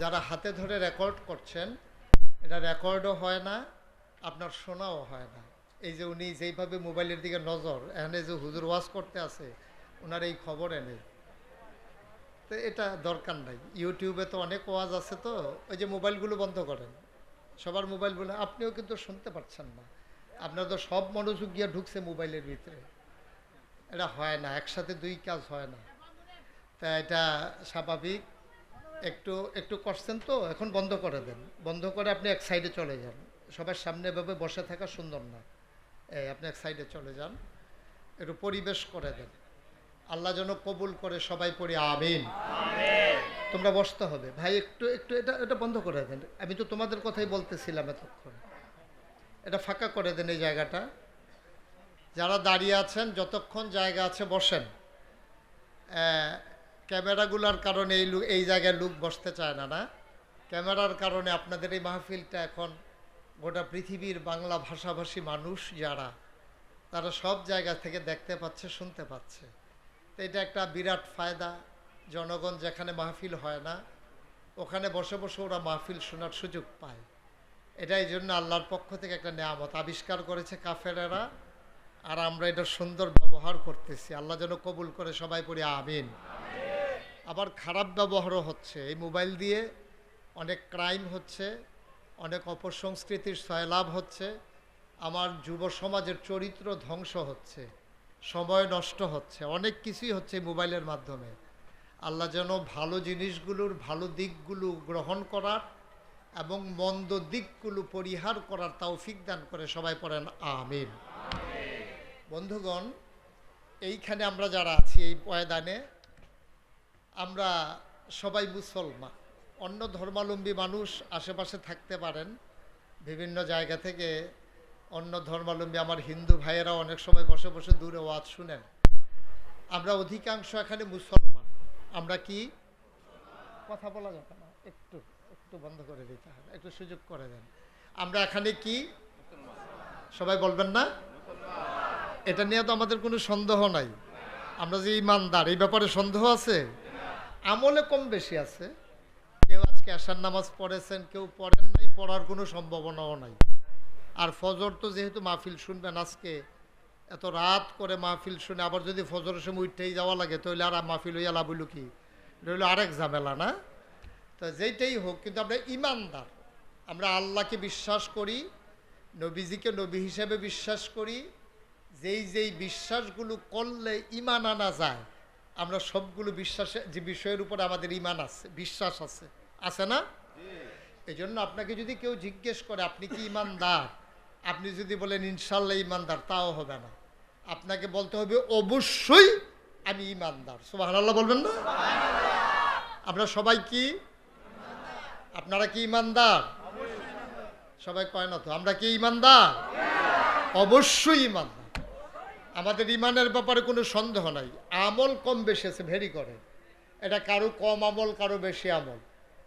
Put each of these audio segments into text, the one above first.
যারা হাতে ধরে রেকর্ড করছেন, এটা রেকর্ডও হয় না, আপনার শোনাও হয় না। এই যে উনি যেইভাবে মোবাইলের দিকে নজর, এখানে যে হুজুর ওয়াজ করতে আছে ওনার এই খবর এনে। তো এটা দরকার নাই। ইউটিউবে তো অনেক ওয়াজ আছে তো, ওই যে মোবাইলগুলো বন্ধ করেন। সবার মোবাইল বলে, আপনিও কিন্তু শুনতে পারছেন না। আপনার তো সব মনোযোগ গিয়ে ঢুকছে মোবাইলের ভিতরে। এটা হয় না, একসাথে দুই কাজ হয় না। তা এটা স্বাভাবিক। একটু একটু করছেন তো এখন বন্ধ করে দেন। বন্ধ করে আপনি এক সাইডে চলে যান। সবার সামনে এভাবে বসে থাকা সুন্দর না। এই আপনি এক সাইডে চলে যান। একটু পরিবেশ করে দেন। আল্লাহ যেন কবুল করে সবাই পড়ি আমিন। তোমরা বসতে হবে। ভাই একটু একটু এটা এটা বন্ধ করে দেন। আমি তো তোমাদের কথাই বলতেছিলাম এতক্ষণ। এটা ফাঁকা করে দেন এই জায়গাটা। যারা দাঁড়িয়ে আছেন যতক্ষণ জায়গা আছে বসেন। ক্যামেরাগুলোর কারণে এই এই জায়গায় লুক বসতে চায় না না? ক্যামেরার কারণে আপনাদের এই মাহফিলটা এখন গোটা পৃথিবীর বাংলা ভাষাভাষী মানুষ যারা, তারা সব জায়গা থেকে দেখতে পাচ্ছে, শুনতে পাচ্ছে। তো এটা একটা বিরাট ফায়দা। জনগণ যেখানে মাহফিল হয় না, ওখানে বসে বসে ওরা মাহফিল শোনার সুযোগ পায়। এটা এই জন্য আল্লাহর পক্ষ থেকে একটা নেয়ামত আবিষ্কার করেছে কাফেরেরা, আর আমরা এটা সুন্দর ব্যবহার করতেছি। আল্লাহ যেন কবুল করে সবাই পড়ি, আমিন। আবার খারাপ ব্যবহারও হচ্ছে। এই মোবাইল দিয়ে অনেক ক্রাইম হচ্ছে, অনেক অপসংস্কৃতির সয়লাভ হচ্ছে, আমার যুব সমাজের চরিত্র ধ্বংস হচ্ছে, সময় নষ্ট হচ্ছে, অনেক কিছুই হচ্ছে মোবাইলের মাধ্যমে। আল্লাহ যেন ভালো জিনিসগুলোর ভালো দিকগুলো গ্রহণ করার এবং মন্দ দিকগুলো পরিহার করার তৌফিক দান করে সবাই পড়েন, আমিন। বন্ধুগণ, এইখানে আমরা যারা আছি এই পয়দানে আমরা সবাই মুসলমান। অন্য ধর্মাবলম্বী মানুষ আশেপাশে থাকতে পারেন, বিভিন্ন জায়গা থেকে। অন্য ধর্মাবলম্বী আমার হিন্দু ভাইয়েরা অনেক সময় বসে বসে দূরে ওয়াজ শুনেন। আমরা অধিকাংশ এখানে মুসলমান। আমরা কি? কথা বলা যাবে না। একটু একটু বন্ধ করে দিতে হবে একটু সুযোগ করে দেন। আমরা এখানে কি? সবাই বলবেন না? এটা নিয়ে তো আমাদের কোনো সন্দেহ নাই। আমরা যে ইমানদার, এই ব্যাপারে সন্দেহ আছে? আমলে কম বেশি আছে। কেউ আজকে আসার নামাজ পড়েছেন, কেউ পড়েন নাই, পড়ার কোনো সম্ভাবনাও নাই। আর ফজর তো যেহেতু মাহফিল শুনবেন আজকে, এত রাত করে মাহফিল শুনে আবার যদি ফজরের সময় উঠতেই যাওয়া লাগে, তাহলে আর মাহফিল হইয়া লাভ হইল কি? হইল আরেক ঝামেলা, না? তো যেইটাই হোক, কিন্তু আমরা ইমানদার। আমরা আল্লাহকে বিশ্বাস করি, নবীজিকে নবী হিসেবে বিশ্বাস করি। যেই যেই বিশ্বাসগুলো করলে ইমান আনা যায় আমরা সবগুলো বিশ্বাসে যে বিষয়ের উপর আমাদের ইমান আছে, বিশ্বাস আছে। আছে না? এই জন্য আপনাকে যদি কেউ জিজ্ঞেস করে, আপনি কি ইমানদার আপনি যদি বলেন, ইনশাল্লাহ ইমানদার তাও হবে না। আপনাকে বলতে হবে, অবশ্যই আমি ইমানদার সুবাহ বলবেন না? আমরা সবাই কি? আপনারা কি ইমানদার সবাই কয় না তো, আমরা কি ইমানদার অবশ্যই ইমানদার আমাদের ইমানের ব্যাপারে কোনো সন্দেহ নাই। আমল কম বেশি আছে ভেরি করে। এটা কারও কম আমল, কারও বেশি আমল।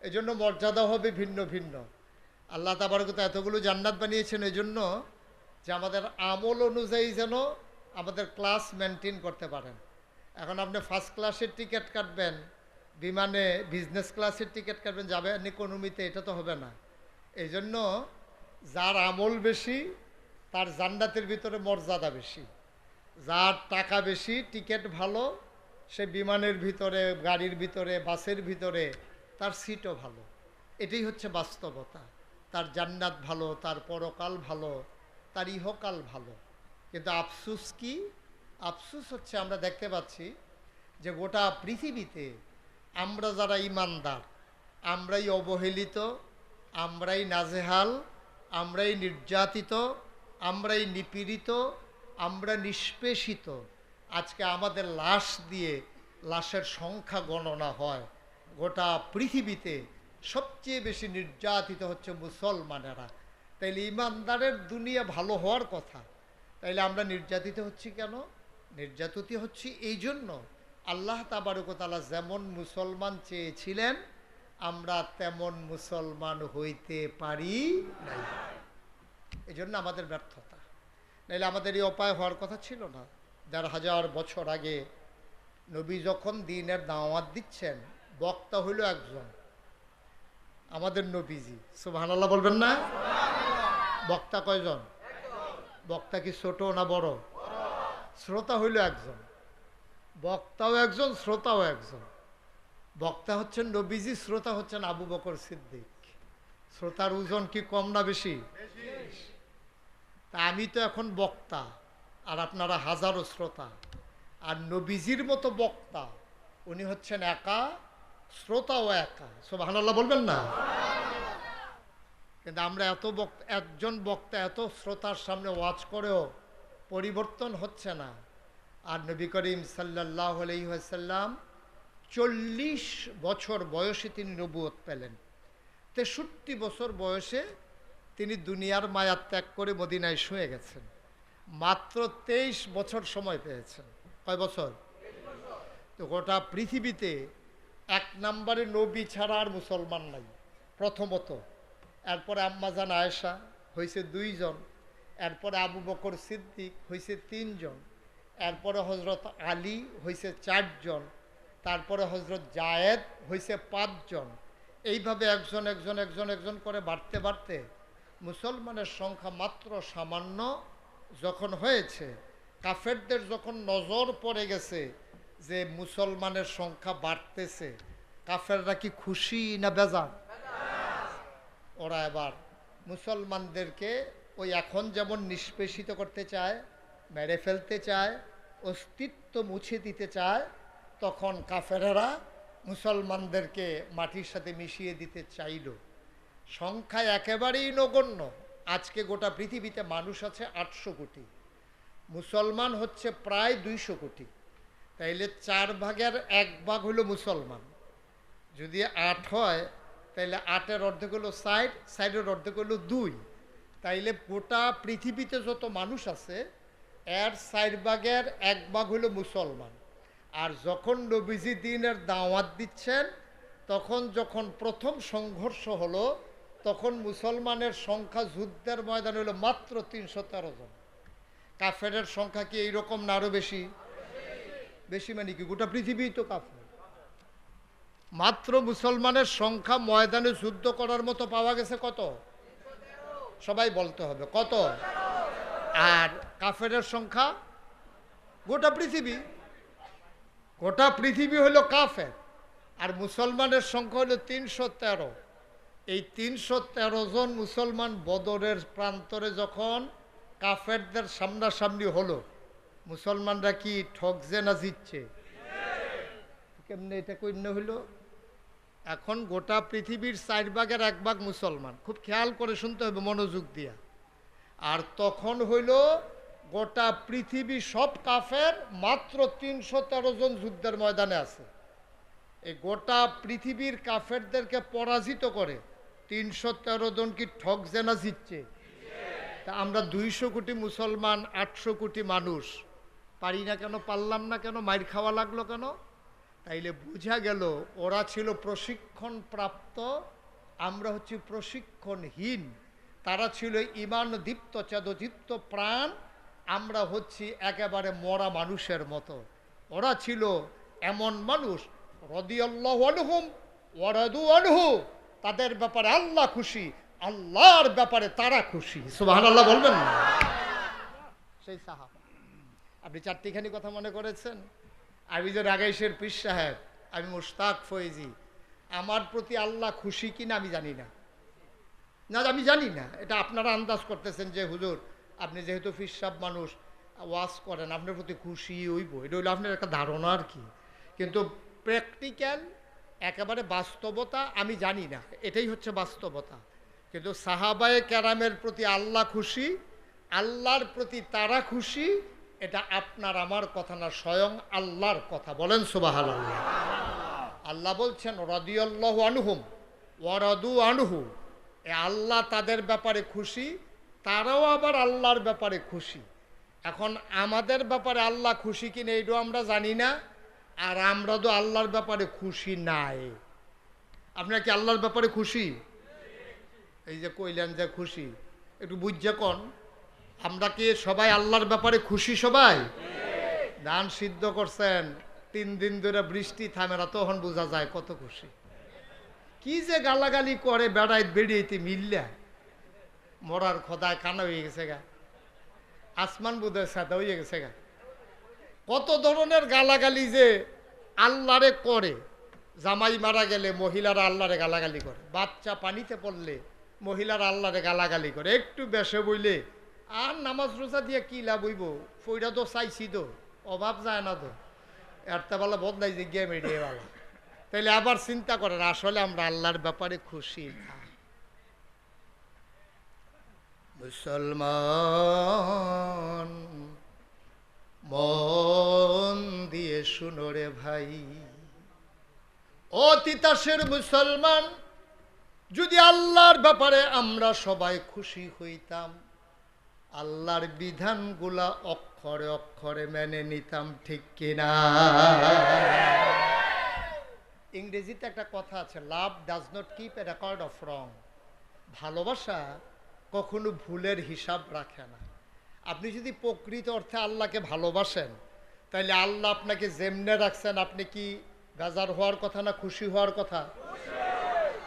এই জন্য মর্যাদা হবে ভিন্ন ভিন্ন। আল্লাহ তাবারকতা এতগুলো জান্নাত বানিয়েছেন এই জন্য যে আমাদের আমল অনুযায়ী যেন আমাদের ক্লাস মেনটেন করতে পারেন। এখন আপনি ফার্স্ট ক্লাসের টিকিট কাটবেন, বিমানে বিজনেস ক্লাসের টিকিট কাটবেন যাবেন ইকোনমিতে এটা তো হবে না। এই জন্য যার আমল বেশি, তার জান্নাতের ভিতরে মর্যাদা বেশি। যার টাকা বেশি, টিকিট ভালো, সে বিমানের ভিতরে, গাড়ির ভিতরে, বাসের ভিতরে, তার সিটও ভালো। এটাই হচ্ছে বাস্তবতা। তার জান্নাত ভালো, তার পরকাল ভালো, তার ইহকাল ভালো। কিন্তু আফসুস কি? আফসুস হচ্ছে আমরা দেখতে পাচ্ছি যে গোটা পৃথিবীতে আমরা যারা ইমানদার, আমরাই অবহেলিত, আমরাই নাজেহাল, আমরাই নির্যাতিত, আমরাই নিপীড়িত আমরা নিষ্পেষিত। আজকে আমাদের লাশ দিয়ে লাশের সংখ্যা গণনা হয়। গোটা পৃথিবীতে সবচেয়ে বেশি নির্যাতিত হচ্ছে মুসলমানেরা। তাইলে ইমানদারের দুনিয়া ভালো হওয়ার কথা। তাইলে আমরা নির্যাতিত হচ্ছি কেন? নির্যাতিত হচ্ছি এই জন্য আল্লাহ তাবারকতালা যেমন মুসলমান চেয়েছিলেন, আমরা তেমন মুসলমান হইতে পারি নাই। এই জন্য আমাদের ব্যর্থতা। নাহলে আমাদের এই উপায় হওয়ার কথা ছিল না। দেড় হাজার বছর আগে নবী যখন দিনের দাওয়াত দিচ্ছেন, বক্তা হইল একজন। আমাদের নবীজি। সুবহানাল্লাহ বলবেন না? বক্তা কয়জন? বক্তা কি ছোট না বড়? শ্রোতা হইল একজন। বক্তাও একজন, শ্রোতাও একজন। বক্তা হচ্ছেন নবীজি, শ্রোতা হচ্ছেন আবু বকর সিদ্দিক। শ্রোতার ওজন কি কম না বেশি? তা আমি তো এখন বক্তা, আর আপনারা হাজারো শ্রোতা। আর নবীজির মতো বক্তা, উনি হচ্ছেন একা, শ্রোতাও একা। সব হানাল্লাহ বলবেন না? কিন্তু আমরা এত বক্তা, একজন বক্তা এত শ্রোতার সামনে ওয়াচ করেও পরিবর্তন হচ্ছে না। আর নবী করিম সাল্লাহ আলহিহাসাল্লাম চল্লিশ বছর বয়সে তিনি নবুয়ত পেলেন। তেষট্টি বছর বয়সে তিনি দুনিয়ার মায়া ত্যাগ করে মদিনায় শুয়ে গেছেন। মাত্র তেইশ বছর সময় পেয়েছেন। কয় বছর? তো গোটা পৃথিবীতে এক নম্বরে নবী ছাড়া আর মুসলমান নাই, প্রথমত। এরপরে আম্মাজান আয়েশা হয়েছে দুইজন, এরপরে আবু বকর সিদ্দিক হয়েছে তিনজন, এরপরে হজরত আলী হয়েছে চারজন, তারপরে হজরত জায়েদ হয়েছে পাঁচজন। এইভাবে একজন একজন একজন একজন করে বাড়তে বাড়তে মুসলমানের সংখ্যা মাত্র সামান্য যখন হয়েছে, কাফেরদের যখন নজর পড়ে গেছে যে মুসলমানের সংখ্যা বাড়তেছে, কাফেররা কি খুশি না বেজার? ওরা এবার মুসলমানদেরকে ওই এখন যেমন নিষ্পেষিত করতে চায়, মেরে ফেলতে চায়, অস্তিত্ব মুছে দিতে চায়, তখন কাফেরেরা মুসলমানদেরকে মাটির সাথে মিশিয়ে দিতে চাইল। সংখ্যায় একেবারেই নগণ্য। আজকে গোটা পৃথিবীতে মানুষ আছে আটশো কোটি। মুসলমান হচ্ছে প্রায় দুইশো কোটি। তাইলে চার ভাগের এক ভাগ হলো মুসলমান। যদি আট হয়, তাইলে আটের অর্ধেক হলো সাইড সাইডের অর্ধেক হলো দুই। তাইলে গোটা পৃথিবীতে যত মানুষ আছে, এর সাইড ভাগের এক ভাগ হলো মুসলমান। আর যখন নবীজি দিনের দাওয়াত দিচ্ছেন, তখন যখন প্রথম সংঘর্ষ হলো তখন মুসলমানের সংখ্যা যুদ্ধের ময়দান হলো মাত্র তিনশো তেরো জন। কাফেরের সংখ্যা কি এইরকম না আরও বেশি? বেশি মানে কি? গোটা পৃথিবী তো কাফের। মাত্র মুসলমানের সংখ্যা ময়দানে যুদ্ধ করার মতো পাওয়া গেছে কত? সবাই বলতে হবে, কত? আর কাফেরের সংখ্যা গোটা পৃথিবী। গোটা পৃথিবী হলো কাফের, আর মুসলমানের সংখ্যা হলো তিনশো তেরো। এই তিনশো তেরো জন মুসলমান বদরের প্রান্তরে যখন কাফেরদের সামনাসামনি হলো, মুসলমানরা কি ঠকছে না জিতছে? কেমনে এটা কন্য হইল? এখন গোটা পৃথিবীর চার ভাগের এক ভাগ মুসলমান। খুব খেয়াল করে শুনতে হবে, মনোযোগ দিয়া। আর তখন হইল গোটা পৃথিবী সব কাফের, মাত্র তিনশো তেরো জন যুদ্ধের ময়দানে আছে। এই গোটা পৃথিবীর কাফেরদেরকে পরাজিত করে তিনশো তেরো জন কি ঠক জেনা জিতছে? তা আমরা দুইশো কোটি মুসলমান, আটশো কোটি মানুষ। পারি না কেন, পারলাম না কেন, মাইর খাওয়া লাগল কেন? তাইলে বোঝা গেল, ওরা ছিল প্রশিক্ষণ প্রাপ্ত আমরা হচ্ছি প্রশিক্ষণহীন। তারা ছিল ইমান দীপ্ত, চেদদীপ্ত প্রাণ, আমরা হচ্ছি একেবারে মরা মানুষের মতো। ওরা ছিল এমন মানুষ, রদিয়াল্লাহ আনহুম ওয়ারাদু আনহু। তাদের ব্যাপারে আল্লাহ খুশি, আল্লাহর ব্যাপারে তারা খুশি। সুবাহ আল্লাহ বলবেন না। সেই সাহাবা। আপনি চারটিখানি কথা মনে করেছেন? আমি যে রাগাইশের পীর সাহেব আমি মুশতাক ফয়েজি আমার প্রতি আল্লাহ খুশি কিনা আমি জানি না। না, আমি জানি না। এটা আপনারা আন্দাজ করতেছেন যে, হুজুর, আপনি যেহেতু ফির সাহেব মানুষ, ওয়াজ করেন, আপনার প্রতি খুশি হইব। এটা হইল আপনার একটা ধারণা আর কি। কিন্তু প্র্যাকটিক্যাল একেবারে বাস্তবতা আমি জানি না। এটাই হচ্ছে বাস্তবতা। কিন্তু সাহাবায়ে ক্যারামের প্রতি আল্লাহ খুশি, আল্লাহর প্রতি তারা খুশি, এটা আপনার আমার কথা না, স্বয়ং আল্লাহর কথা। বলেন সুবাহ আল্লাহ আল্লাহ বলছেন, রদিয়াল্লাহ আনহুম ওয়ারাদু আনহু। এ আল্লাহ তাদের ব্যাপারে খুশি, তারাও আবার আল্লাহর ব্যাপারে খুশি। এখন আমাদের ব্যাপারে আল্লাহ খুশি কিনা, এইটাও আমরা জানি না। আর আমরা তো আল্লাহর ব্যাপারে খুশি নাই। আপনারা কি আল্লাহর ব্যাপারে খুশি? এই যে কইলেন যে খুশি। একটু বুঝছে কন, আমরা কি সবাই আল্লাহর ব্যাপারে খুশি সবাই? ধান সিদ্ধ করছেন, তিন দিন ধরে বৃষ্টি থামে না, তখন বোঝা যায় কত খুশি। কি যে গালাগালি করে বেড়াই বেরিয়েতে মিললা। মরার খোদায় কানা হয়ে গেছে গা। আসমান বোধহয় সাদা হয়ে গেছে গা। কত ধরনের গালাগালি যে আল্লাহরে করে। জামাই মারা গেলে মহিলারা আল্লাহরে গালাগালি করে। বাচ্চা পানিতে পড়লে মহিলারা আল্লাহরে গালাগালি করে। একটু বেসে বইলে আর নামাজ রোজা দিয়ে কি লাভ হইব? ফইরা তো চাইছি তো, অভাব যায় না তো। একটা বেলা বদলাই যে গিয়ে বেলা। তাইলে আবার চিন্তা করেন, আসলে আমরা আল্লাহর ব্যাপারে খুশি না। মুসলমান মন দিয়ে শুনো রে ভাই। ও তিতাসের মুসলমান, যদি আল্লাহর ব্যাপারে আমরা সবাই খুশি হইতাম, আল্লাহর বিধানগুলা অক্ষরে অক্ষরে মেনে নিতাম, ঠিক কিনা? ইংরেজিতে একটা কথা আছে, love does not keep a record of wrong. ভালোবাসা কখনো ভুলের হিসাব রাখে না। আপনি যদি প্রকৃত অর্থে আল্লাহকে ভালোবাসেন তাহলে আল্লাহ আপনাকে যেমনে রাখছেন, আপনি কি গাজার হওয়ার কথা না খুশি হওয়ার কথা?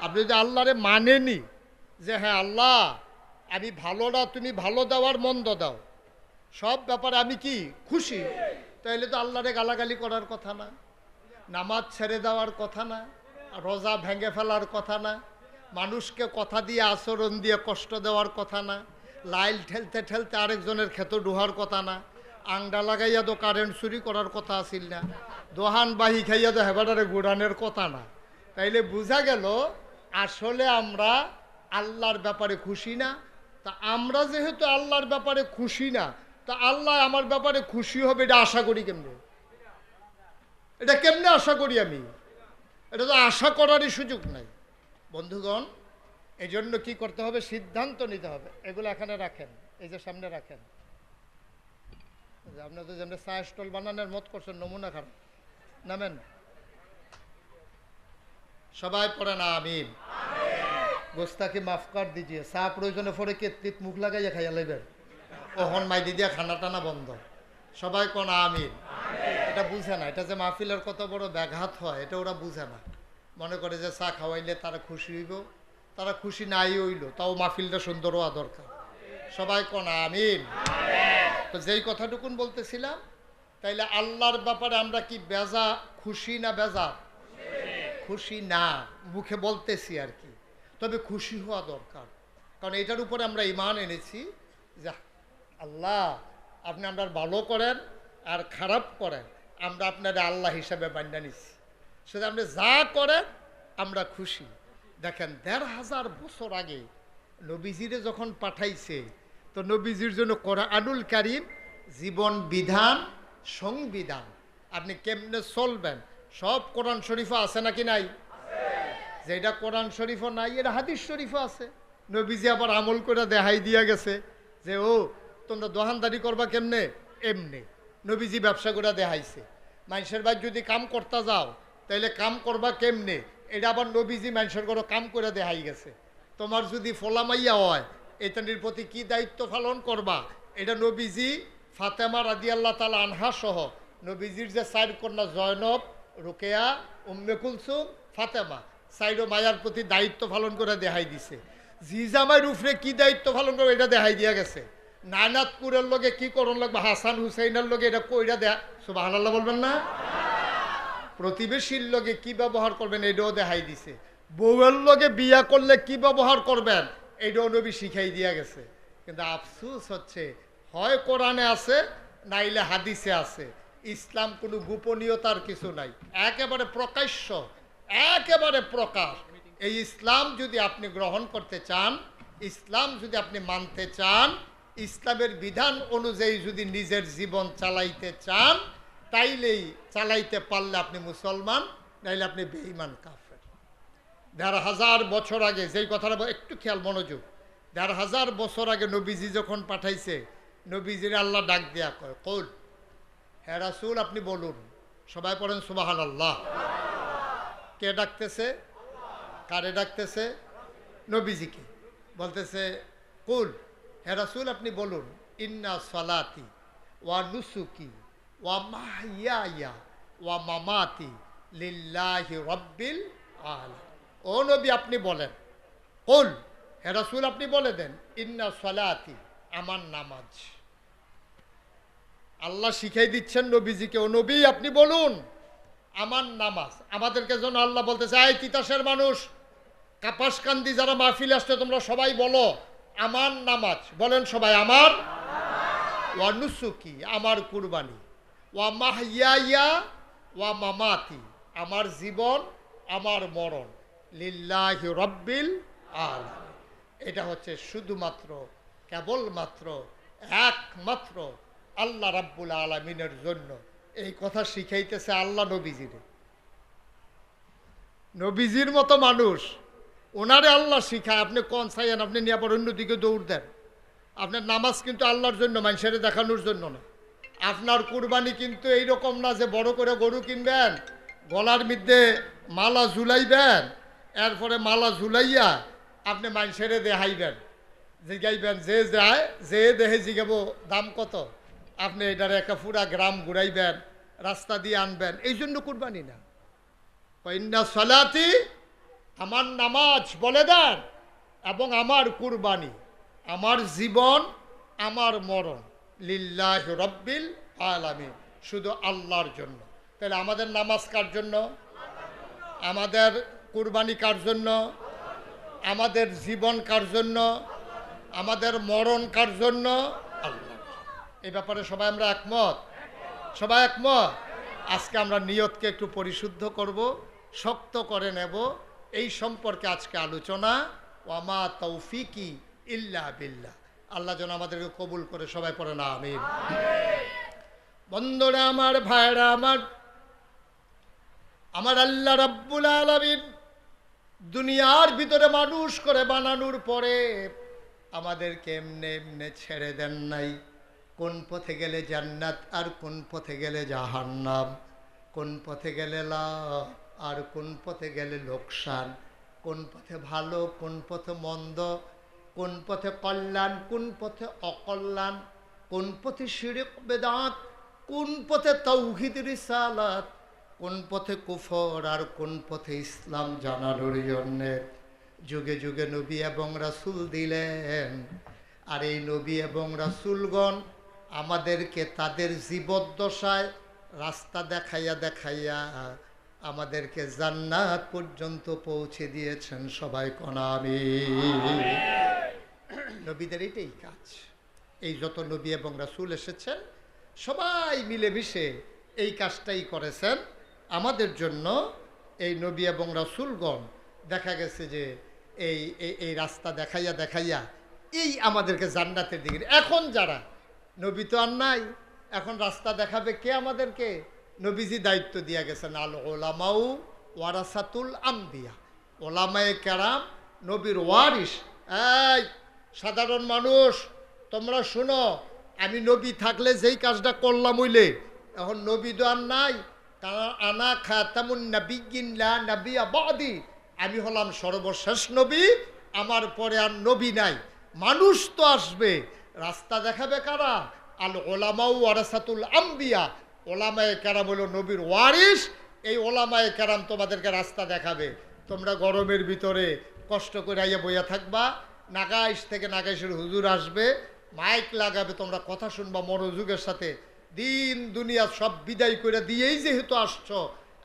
আপনি যদি আল্লাহরে মানেনি যে হ্যাঁ আল্লাহ, আমি ভালো না, তুমি ভালো দেওয়ার মন্দ দাও। সব ব্যাপারে আমি কি খুশি? তাহলে তো আল্লাহরে গালাগালি করার কথা না, নামাজ ছেড়ে দেওয়ার কথা না, রোজা ভেঙে ফেলার কথা না, মানুষকে কথা দিয়ে আচরণ দিয়ে কষ্ট দেওয়ার কথা না লাইল ঠেলতে ঠেলতে আরেকজনের ক্ষেত ডুহার কথা না। আংডা লাগাইয়া তো কারেন্ট চুরি করার কথা আসিল না। দোহান বাহি খাইয়া তো হেবাটারে গুড়ানের কথা না। তাইলে বোঝা গেল, আসলে আমরা আল্লাহর ব্যাপারে খুশি না। তা আমরা যেহেতু আল্লাহর ব্যাপারে খুশি না, তা আল্লাহ আমার ব্যাপারে খুশি হবে এটা আশা করি কেমনে? এটা কেমনে আশা করি আমি? এটা তো আশা করারই সুযোগ নাই। বন্ধুগণ এই জন্য কী করতে হবে? সিদ্ধান্ত নিতে হবে। এগুলো এখানে রাখেন। এই যে সামনে রাখেন। আপনার তো যেমন চা স্টল বানানোর মত করছেন, নমুনা খারাপ নামেন। সবাই পড়ে না আমিন। গোস্তাকে মাফ কর দিজিয়ে। চা প্রয়োজনে পরে কেতলিত মুখ লাগাইয়া খাইয়া লইবেন। ওহন মাই দিদিয়া খানা টানা বন্ধ। সবাই কোন আমিন? এটা বুঝে না। এটা যে মাহফিলের কত বড় ব্যাঘাত হয়, এটা ওরা বুঝে না। মনে করে যে চা খাওয়াইলে তারা খুশি হইব। তারা খুশি নাই হইল, তাও মাহফিলটা সুন্দর হওয়া দরকার। সবাই কোন, আমিন? তো যেই কথাটুকুন বলতেছিলাম, তাইলে আল্লাহর ব্যাপারে আমরা কি বেজা খুশি না বেজা? খুশি না, মুখে বলতেছি আর কি। তবে খুশি হওয়া দরকার। কারণ এটার উপরে আমরা ইমান এনেছি যা আল্লাহ, আপনি আমরা ভালো করেন আর খারাপ করেন, আমরা আপনার আল্লাহ হিসাবে বান্যা নিচ্ছি সেটা আপনি যা করেন, আমরা খুশি। দেখেন, দেড় হাজার বছর আগে নবীজিরে যখন পাঠাইছে, তো নবীজির জন্য করা কোরআনুল কারিম, জীবন বিধান, সংবিধান। আপনি কেমনে চলবেন? সব কোরআন শরীফও আছে নাকি নাই? যেটা কোরআন শরীফও নাই এটা হাদিস শরীফও আছে। নবীজি আবার আমল করে দেখাই দিয়া গেছে যে, ও, তোমরা দোকানদারি করবা কেমনে? এমনি। নবীজি ব্যবসা করে দেখাইছে। মানুষের বাড়ি যদি কাম করতে যাও, তাইলে কাম করবা কেমনে? এটা আবার নবীজি মানুষের করে কাম করে দেখাই গেছে। তোমার যদি ফলামাইয়া হয়, এটানির প্রতি কি দায়িত্ব পালন করবা? এটা নবীজি, ফাতেমা রাদি আল্লাহ তালা আনহা সহ নবীজির যে চার কন্যা জয়নব, রোকেয়া, উম্মে কুলসুম, ফাতেমা সাইডো মায়ার প্রতি দায়িত্ব পালন করে দেখাই দিছে। জিজামাইর উফরে কি দায়িত্ব পালন করবে এটা দেখাই দিয়া গেছে। নায়নাথপুরের লগে কি করণ লাগবে? হাসান হুসাইনের লগে এটা কইরা দেয়া। সুবাহ বলবেন না? প্রতিবেশীর লগে কি ব্যবহার করবেন এটাও দেখাই দিছে। বউয়ের লগে বিয়া করলে কি ব্যবহার করবেন? এটাও নবী শিখাই দিয়া গেছে। কিন্তু আফসুস হচ্ছে, হয় কোরআনে আছে, নাইলে হাদিসে আছে। ইসলাম কোনো গোপনীয়তার কিছু নাই। একেবারে প্রকাশ্য, একেবারে প্রকাশ। এই ইসলাম যদি আপনি গ্রহণ করতে চান, ইসলাম যদি আপনি মানতে চান, ইসলামের বিধান অনুযায়ী যদি নিজের জীবন চালাইতে চান তাইলেই চালাইতে পারলে আপনি মুসলমান, নাইলে আপনি বেঈমান কাফের। দেড় হাজার বছর আগে, যেই কথাটা একটু খেয়াল, মনোযোগ। দেড় হাজার বছর আগে নবীজি যখন পাঠাইছে, নবীজির আল্লাহ ডাক দেয়া কয়, কৌল হ্যাঁ রাসুল, আপনি বলুন, সবাই পড়েন সুবাহান আল্লাহ কে ডাকতেছে? কারে ডাকতেছে? নবীজিকে। বলতেছে, কুল, হে রাসুল, আপনি বলুন, ইন্না সলাতি ওয়া নুসুকি ওয়া লিল্লাহি রব্বিল আলা ও নবী, আপনি বলেন। কুল, হে রাসূল, আপনি বলে দেন, ইন্না সলাতি, আমার নামাজ। আল্লাহ শিখাই দিচ্ছেন নবীজিকে, ও নবী, আপনি বলুন, আমার নামাজ। আমাদেরকে যেন আল্লাহ বলতে চাই তিতাসের মানুষ, কাপাসকান্দি যারা মাহফিল আসছে, তোমরা সবাই বলো, আমার নামাজ। বলেন সবাই, আমার ওয়া নুসুকি, আমার কুরবানি। ওয়া ওয়া মামাতি, আমার জীবন, আমার মরণ। লিল্লাহি রব্বিল আল এটা হচ্ছে শুধুমাত্র, কেবলমাত্র, একমাত্র আল্লাহ রাব্বুল আলমিনের জন্য। এই কথা শিখাইতেছে আল্লাহ নবীজিরে। নবীজির মতো মানুষ, ওনারে আল্লাহ শিখায়, আপনি কোন চাইয়েন আপনি আবার অন্যদিকে দৌড় দেন। আপনার নামাজ কিন্তু আল্লাহর জন্য, মানুষের দেখানোর জন্য না। আপনার কুরবানি কিন্তু এই রকম না যে বড় করে গরু কিনবেন, গলার মধ্যে মালা ঝুলাইবেন, এরপরে মালা ঝুলাইয়া আপনি মানুষের দেহাইবেন। জিগাইবেন, যে যায়, যে দেহে জিগাবো, দাম কত? আপনি এটার একটা পুরা গ্রাম ঘুরাইবেন, রাস্তা দিয়ে আনবেন, এই জন্য কুরবানি না। কন্যা সলাতি আমার নামাজ বলে দেন এবং আমার কুরবানি, আমার জীবন, আমার মরণ। লিল্লাহ রব্বিল আলামিন। শুধু আল্লাহর জন্য। তাহলে আমাদের নামাজ কার জন্য? আমাদের কুরবানি কার জন্য? আমাদের জীবন কার জন্য? আমাদের মরণ কার জন্য? আল্লাহ। এই ব্যাপারে সবাই আমরা একমত? সবাই একমত? আজকে আমরা নিয়তকে একটু পরিশুদ্ধ করব, শক্ত করে নেব। এই সম্পর্কে আজকে আলোচনা। ওয়ামা তৌফিকি ইল্লা বিল্লাহ। আল্লাহ যেন আমাদেরকে কবুল করে, সবাই পড়ে না আমি বন্ধুরা আমার, ভাইরা আমার আমার আল্লাহ রাব্বুল আলামিন দুনিয়ার ভিতরে মানুষ করে বানানোর পরে আমাদেরকে এমনে এমনে ছেড়ে দেন নাই। কোন পথে গেলে জান্নাত আর কোন পথে গেলে জাহান্নাম। কোন পথে গেলে লাভ আর কোন পথে গেলে লোকসান। কোন পথে ভালো, কোন পথে মন্দ কোন পথে কল্যাণ, কোন পথে অকল্যাণ, কোন পথে শিরিক, বেদাত, কোন পথে তৌহিদ, রিসালাত, কোন পথে কুফর আর কোন পথে ইসলাম জানানোর জন্যে যুগে যুগে নবী এবং রাসুল দিলেন। আর এই নবী এবং রাসূলগণ আমাদেরকে তাদের জীবদ্দশায় রাস্তা দেখাইয়া দেখাইয়া আমাদেরকে জান্নাত পর্যন্ত পৌঁছে দিয়েছেন সবাই কনামি নবীদের এটাই কাজ। এই যত নবী এবং রাসূল এসেছেন, সবাই মিলেমিশে এই কাজটাই করেছেন। আমাদের জন্য এই নবী এবং রাসূলগণ, দেখা গেছে যে এই, এই- রাস্তা দেখাইয়া দেখাইয়া এই আমাদেরকে জান্নাতের দিকে এখন যারা, নবী তো আর নাই, এখন রাস্তা দেখাবে কে আমাদেরকে? নবীজি দায়িত্ব দিয়া গেছেন আল ওলামাউ ওয়ারাসাতুল আম্বিয়া ওলামায়ে কেরাম, নবীর ওয়ারিস এই সাধারণ মানুষ, তোমরা শুনো, আমি নবী থাকলে যেই কাজটা করলাম হইলে, এখন নবী তো আর নাই। কারণ আনা লা নাবিয়া বাদি। আমি হলাম সর্বশেষ নবী, আমার পরে আর নবী নাই। মানুষ তো আসবে। রাস্তা দেখাবে কারা? আল ওলামাউ ওয়ারাসাতুল আম্বিয়া। ওলামায়ে কেরাম হলো নবীর ওয়ারিস এই ওলামায়ে কেরাম তোমাদেরকে রাস্তা দেখাবে। তোমরা গরমের ভিতরে কষ্ট করে আইয়া বইয়া থাকবা। নাগাইশ থেকে নাগাইশের হুজুর আসবে মাইক লাগাবে তোমরা কথা শুনবা মনোযোগের সাথে। দিন দুনিয়া সব বিদায় করে দিয়েই যেহেতু আসছো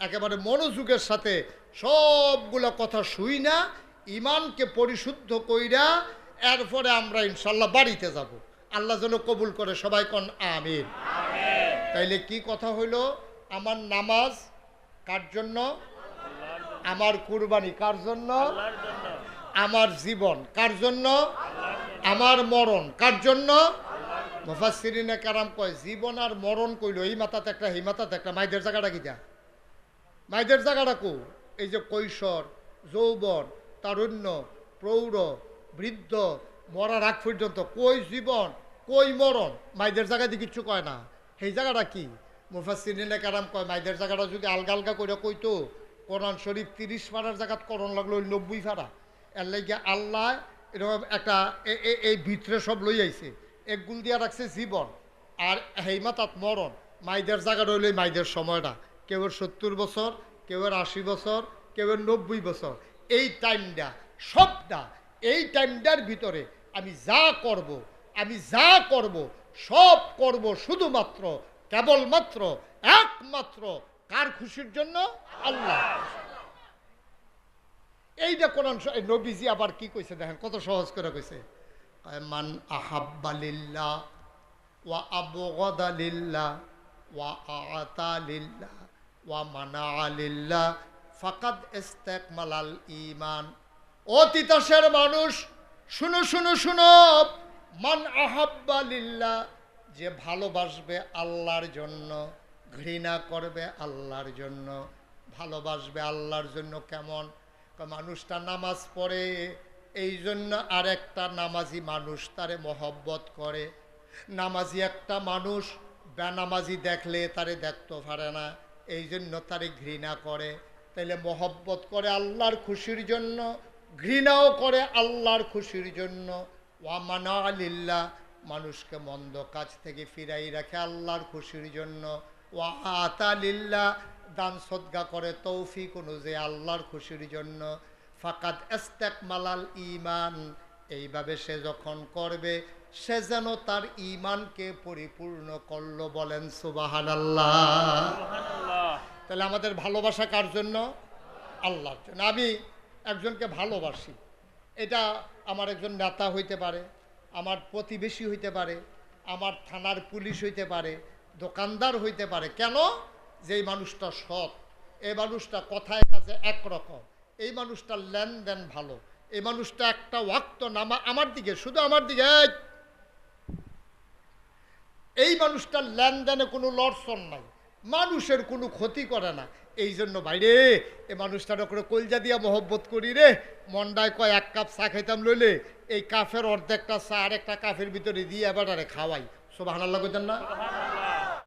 একেবারে মনোযোগের সাথে সবগুলো কথা শুই না ইমানকে পরিশুদ্ধ কইরা এরপরে আমরা ইনশাল্লাহ বাড়িতে যাব। আল্লাহ যেন কবুল করে সবাই কন আমিন। তাইলে কি কথা হইল? আমার নামাজ কার জন্য? আমার কুরবানি কার জন্য। আমার জীবন। কার জন্য? আমার মরণ। কার জন্য? মুফাসসিরিনে কারাম কয়, জীবন আর মরণ কইল, এই মাথাতে একটা, এই মাথাতে একটা, মাইদের জায়গাটা কিটা? মাইদের জায়গাটা কো? এই যে কৈশোর, যৌবন, তারুণ্য, প্রৌঢ়, বৃদ্ধ, মরার আগ পর্যন্ত কই জীবন, কই মরণ? মাইদের জায়গা দিয়ে কিচ্ছু কয় না। সেই জায়গাটা কি? মুফাসসিরিনে কারাম কয়, মাইদের জায়গাটা যদি আলগা আলগা করে কইতো, কোরআন শরীফ তিরিশ পাড়ার জায়গাত করণ লাগল নব্বই পাড়া এর লাগে আল্লাহ এরকম একটা এই ভিতরে সব লই আইছে। এক গুল দিয়া রাখছে জীবন, আর হেইমা তাত মরণ। মাইদের জায়গা রইল মাইদের সময়টা। কেউ সত্তর বছর, কেউ আশি বছর, কেউ নব্বই বছর। এই টাইমটা, সবটা, এই টাইমটার ভিতরে আমি যা করব, আমি যা করব, সব করব শুধুমাত্র, কেবলমাত্র, একমাত্র কার খুশির জন্য? আল্লাহ। এইটা কোন নবীজি আবার কি কইছে দেখেন, কত সহজ করে কইছে। মান আহাব্বালিল্লাহ ওয়া আবগদা লিল্লাহ ওয়া আতা লিল্লাহ ওয়া মানা লিল্লাহ ফাকাদ ইস্তাকমালাল ঈমান। ও তিতাসের মানুষ, শুনো শুনো শুনো, মান আহাব্বা লিল্লাহ যে ভালোবাসবে আল্লাহর জন্য, ঘৃণা করবে আল্লাহর জন্য, ভালোবাসবে আল্লাহর জন্য কেমন? মানুষটা নামাজ পড়ে, এই জন্য আরেকটা নামাজি মানুষ তারে মহব্বত করে। নামাজি একটা মানুষ, বেনামাজি দেখলে তারে দেখতে পারে না, এই জন্য তারে ঘৃণা করে। তাইলে মহব্বত করে আল্লাহর খুশির জন্য, ঘৃণাও করে আল্লাহর খুশির জন্য। ওয়ামানা আলিল্লাহ, মানুষকে মন্দ কাজ থেকে ফিরাই রাখে আল্লাহর খুশির জন্য। ওয়া আতালিল্লাহ দান সদ্গা করে তৌফিক অনুযায়ী আল্লাহর খুশির জন্য। ফাকাত এস্তেক মালাল ইমান এইভাবে সে যখন করবে সে যেন তার ইমানকে পরিপূর্ণ করল বলেন সুবাহান আল্লাহ তাহলে আমাদের ভালোবাসা কার জন্য? আল্লাহর জন্য। আমি একজনকে ভালোবাসি। এটা আমার একজন নেতা হইতে পারে আমার প্রতিবেশী হইতে পারে আমার থানার পুলিশ হইতে পারে দোকানদার হইতে পারে। কেন? যে এই মানুষটা সৎ এই মানুষটা কথায় কাজে একরকম এই মানুষটার লেনদেন ভালো এই মানুষটা একটা ওয়াক্ত নামা আমার দিকে শুধু আমার দিকে এই, এই মানুষটার লেনদেনে কোনো লড়সন নাই মানুষের কোনো ক্ষতি করে না এই জন্য বাইরে এ মানুষটার ওপরে কলজা দিয়া মহব্বত করি রে মন্ডায় কয় এক কাপ চা খাইতাম লইলে এই কাফের অর্ধেকটা চা আর একটা কাফের ভিতরে দিয়ে এবার আরে খাওয়াই সব হানাল্লা করতেন না?